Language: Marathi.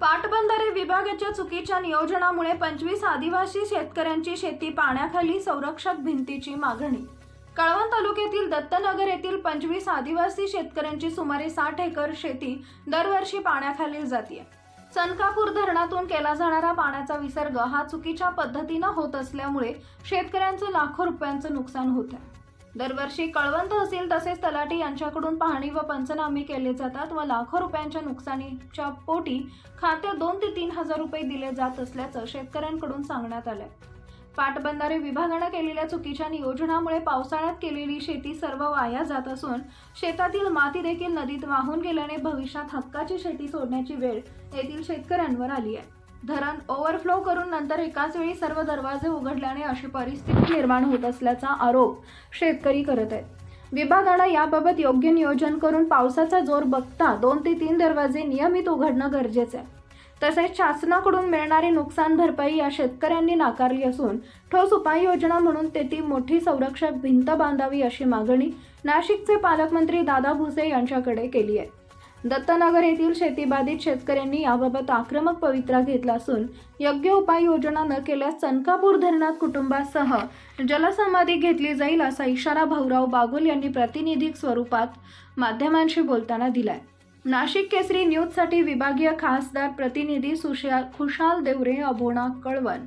पाटबंधारे विभागाच्या चुकीच्या नियोजनामुळे पंचवीस आदिवासी शेतकऱ्यांची शेती पाण्याखाली संरक्षक भिंतीची मागणी. कळवण तालुक्यातील दत्तनगर येथील पंचवीस आदिवासी शेतकऱ्यांची सुमारे साठ एकर शेती दरवर्षी पाण्याखाली जाते सनकापूर धरणातून केला जाणारा पाण्याचा विसर्ग हा चुकीच्या पद्धतीनं होत असल्यामुळे शेतकऱ्यांचं लाखो रुपयांचं नुकसान होतं दरवर्षी कळवण तहसील तसेच तलाठी यांच्याकडून पाहणी व पंचनामे केले जातात व लाखो रुपयांच्या नुकसानीच्या पोटी खात्यात दोन ते तीन हजार रुपये दिले जात असल्याचं शेतकऱ्यांकडून सांगण्यात आलंय. पाटबंधारे विभागानं केलेल्या चुकीच्या नियोजनामुळे पावसाळ्यात केलेली शेती सर्व वाया जात असून शेतातील माती देखील नदीत वाहून गेल्याने भविष्यात हक्काची शेती सोडण्याची वेळ येथील शेतकऱ्यांवर आली आहे. धरण ओव्हरफ्लो करून नंतर एकाच वेळी सर्व दरवाजे उघडल्याने अशी परिस्थिती निर्माण होत असल्याचा आरोप शेतकरी करत आहेत. विभागानं याबाबत योग्य नियोजन करून पावसाचा जोर बघता दोन ते तीन दरवाजे नियमित उघडणं गरजेचं आहे. तसेच शासनाकडून मिळणारी नुकसान भरपाई या शेतकऱ्यांनी नाकारली असून ठोस उपाययोजना म्हणून तेथी मोठी संरक्षक भिंत बांधावी अशी मागणी नाशिकचे पालकमंत्री दादा भुसे यांच्याकडे केली आहे. दत्तनगर येथील शेतीबाधित शेतकऱ्यांनी याबाबत आक्रमक पवित्रा घेतला असून योग्य उपाययोजना न केल्यास चनकापूर धरणात कुटुंबासह जलसमाधी घेतली जाईल असा इशारा भाऊराव बागुल यांनी प्रातिनिधिक स्वरूपात माध्यमांशी बोलताना दिलाय. नाशिक केसरी न्यूजसाठी विभागीय खासदार प्रतिनिधी सुशा खुशाल देवरे अभोणा कळवण.